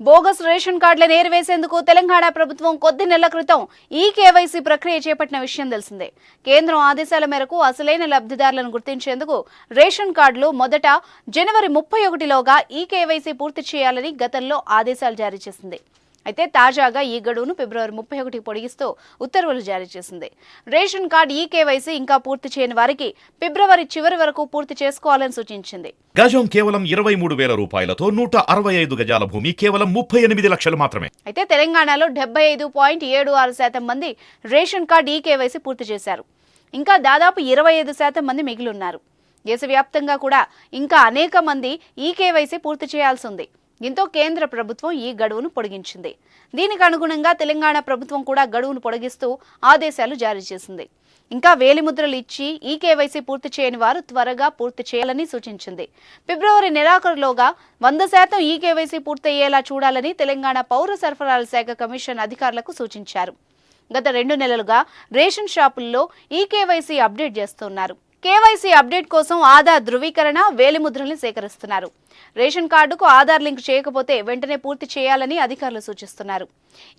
Bogus ration కార్డులను ఏరివేసేందుకు తెలంగాణ ప్రభుత్వం కొద్ది నెలల క్రితం ఈ కేవైసీ ప్రక్రియ చేపట్టిన విషయం తెలిసిందే. కేంద్రం ఆదేశాల మేరకు అసలైన లబ్ధిదారులను గుర్తించేందుకు రేషన్ కార్డులు మొదట జనవరి ముప్పై ఒకటిలోగా ఈ కేవైసీ పూర్తి చేయాలని గతంలో ఆదేశాలు జారీ చేసింది. అయితే తాజాగా ఈ గడువును ఫిబ్రవరి ముప్పై ఒకటి పొడిగిస్తూ ఉత్తర్వులు జారీ చేసింది. రేషన్ కార్డు ఈ కేవైసీ ఇంకా పూర్తి చేయని వారికి ఫిబ్రవరి చివరి వరకు పూర్తి చేసుకోవాలని సూచించింది. గజం కేవలం ఇరవై మూడు వేల రూపాయలతో నూట అరవై ఐదు గజాల భూమి కేవలం ముప్పై ఎనిమిది లక్షలు మాత్రమే. అయితే తెలంగాణలో డెబ్బై ఐదు పాయింట్ ఏడు ఆరు శాతం మంది రేషన్ కార్డు ఈ కేవైసీ పూర్తి చేశారు. ఇంకా దాదాపు ఇరవై ఐదు శాతం మంది మిగిలి ఉన్నారు. దేశవ్యాప్తంగా కూడా ఇంకా అనేక మంది ఈ కేవైసీ పూర్తి చేయాల్సి ఉంది. దీంతో కేంద్ర ప్రభుత్వం ఈ గడువును పొడిగించింది. దీనికి అనుగుణంగా తెలంగాణ ప్రభుత్వం కూడా గడువును పొడిగిస్తూ ఆదేశాలు జారీ చేసింది. ఇంకా వేలిముద్రలు ఇచ్చి ఈ కేవైసీ పూర్తి చేయని వారు త్వరగా పూర్తి చేయాలని సూచించింది. ఫిబ్రవరి నెలాఖరులోగా వంద శాతం ఈ కేవైసీ పూర్తయ్యేలా చూడాలని తెలంగాణ పౌర సరఫరాల శాఖ కమిషన్ అధికారులకు సూచించారు. గత రెండు నెలలుగా రేషన్ షాపుల్లో ఈ కేవైసీ అప్డేట్ చేస్తున్నారు. కేవైసీ అప్డేట్ కోసం ఆధార్ ధృవీకరణ వేలిముద్రల్ని సేకరిస్తున్నారు. రేషన్ కార్డుకు ఆధార్ లింక్ చేయకపోతే వెంటనే పూర్తి చేయాలని అధికారులు సూచిస్తున్నారు.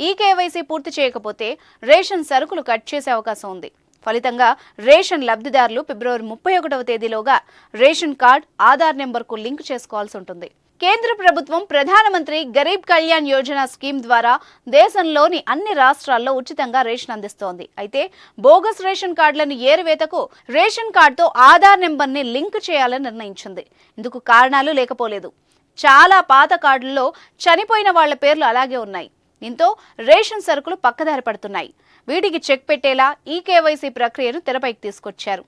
ఈ కేవైసీ పూర్తి చేయకపోతే రేషన్ సరుకులు కట్ చేసే అవకాశం ఉంది. ఫలితంగా రేషన్ లబ్ధిదారులు ఫిబ్రవరి ముప్పై ఒకటవ తేదీలోగా రేషన్ కార్డ్ ఆధార్ నెంబర్కు లింక్ చేసుకోవాల్సి ఉంటుంది. కేంద్ర ప్రభుత్వం ప్రధానమంత్రి గరీబ్ కళ్యాణ్ యోజన స్కీమ్ ద్వారా దేశంలోని అన్ని రాష్ట్రాల్లో ఉచితంగా రేషన్ అందిస్తోంది. అయితే బోగస్ రేషన్ కార్డులను ఏరివేతకు రేషన్ కార్డుతో ఆధార్ నెంబర్ని లింక్ చేయాలని నిర్ణయించింది. ఇందుకు కారణాలు లేకపోలేదు. చాలా పాత కార్డుల్లో చనిపోయిన వాళ్ళ పేర్లు అలాగే ఉన్నాయి. దీంతో రేషన్ సరుకులు పక్కదారి పడుతున్నాయి. వీటికి చెక్ పెట్టేలా ఈ కేవైసీ ప్రక్రియను తెరపైకి తీసుకొచ్చారు.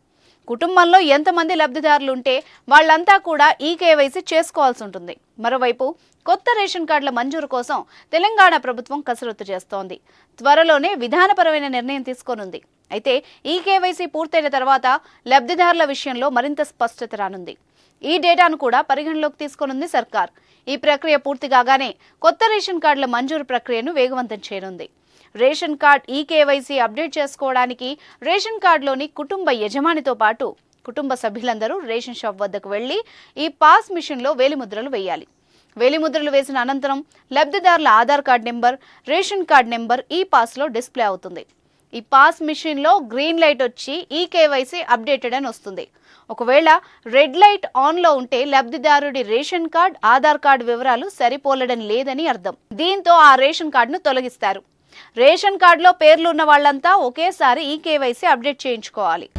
కుటుంబంలో ఎంతమంది లబ్ధిదారులు ఉంటే వాళ్ళంతా కూడా ఈ కేవైసీ చేసుకోవాల్సి ఉంటుంది. మరోవైపు కొత్త రేషన్ కార్డుల మంజూరు కోసం తెలంగాణ ప్రభుత్వం కసరత్తు చేస్తోంది. త్వరలోనే విధానపరమైన నిర్ణయం తీసుకోనుంది. అయితే ఈ కేవైసీ పూర్తయిన తర్వాత లబ్ధిదారుల విషయంలో మరింత స్పష్టత రానుంది. ఈ డేటాను కూడా పరిగణలోకి తీసుకోనుంది సర్కార్. ఈ ప్రక్రియ పూర్తి కాగానే కొత్త రేషన్ కార్డుల మంజూరు ప్రక్రియను వేగవంతం చేయనుంది. Ration card e KYC update చేసుకోవడానికి రేషన్ కార్డులోని కుటుంబ యజమానితో పాటు కుటుంబ సభ్యులందరూ రేషన్ షాప్ వద్దకు వెళ్ళి ఈ పాస్ మిషన్లో వేలిముద్రలు వేయాలి. వేలిముద్రలు వేసిన అనంతరం లబ్ధిదారుల Aadhaar card number ration card number e పాస్లో display అవుతుంది. ఈ పాస్ మిషన్లో గ్రీన్ లైట్ వచ్చి ఈ కేవైసీ అప్డేటెడ్ అని వస్తుంది. ఒకవేళ రెడ్ లైట్ ఆన్లో ఉంటే లబ్ధిదారుడి రేషన్ కార్డ్ ఆధార్ కార్డు వివరాలు సరిపోలడం లేదని అర్థం. దీంతో ఆ రేషన్ కార్డును తొలగిస్తారు. రేషన్ కార్డులో పేర్లు ఉన్న వాళ్ళంతా ఒకేసారి ఈ కేవైసీ అప్డేట్ చేయించుకోవాలి.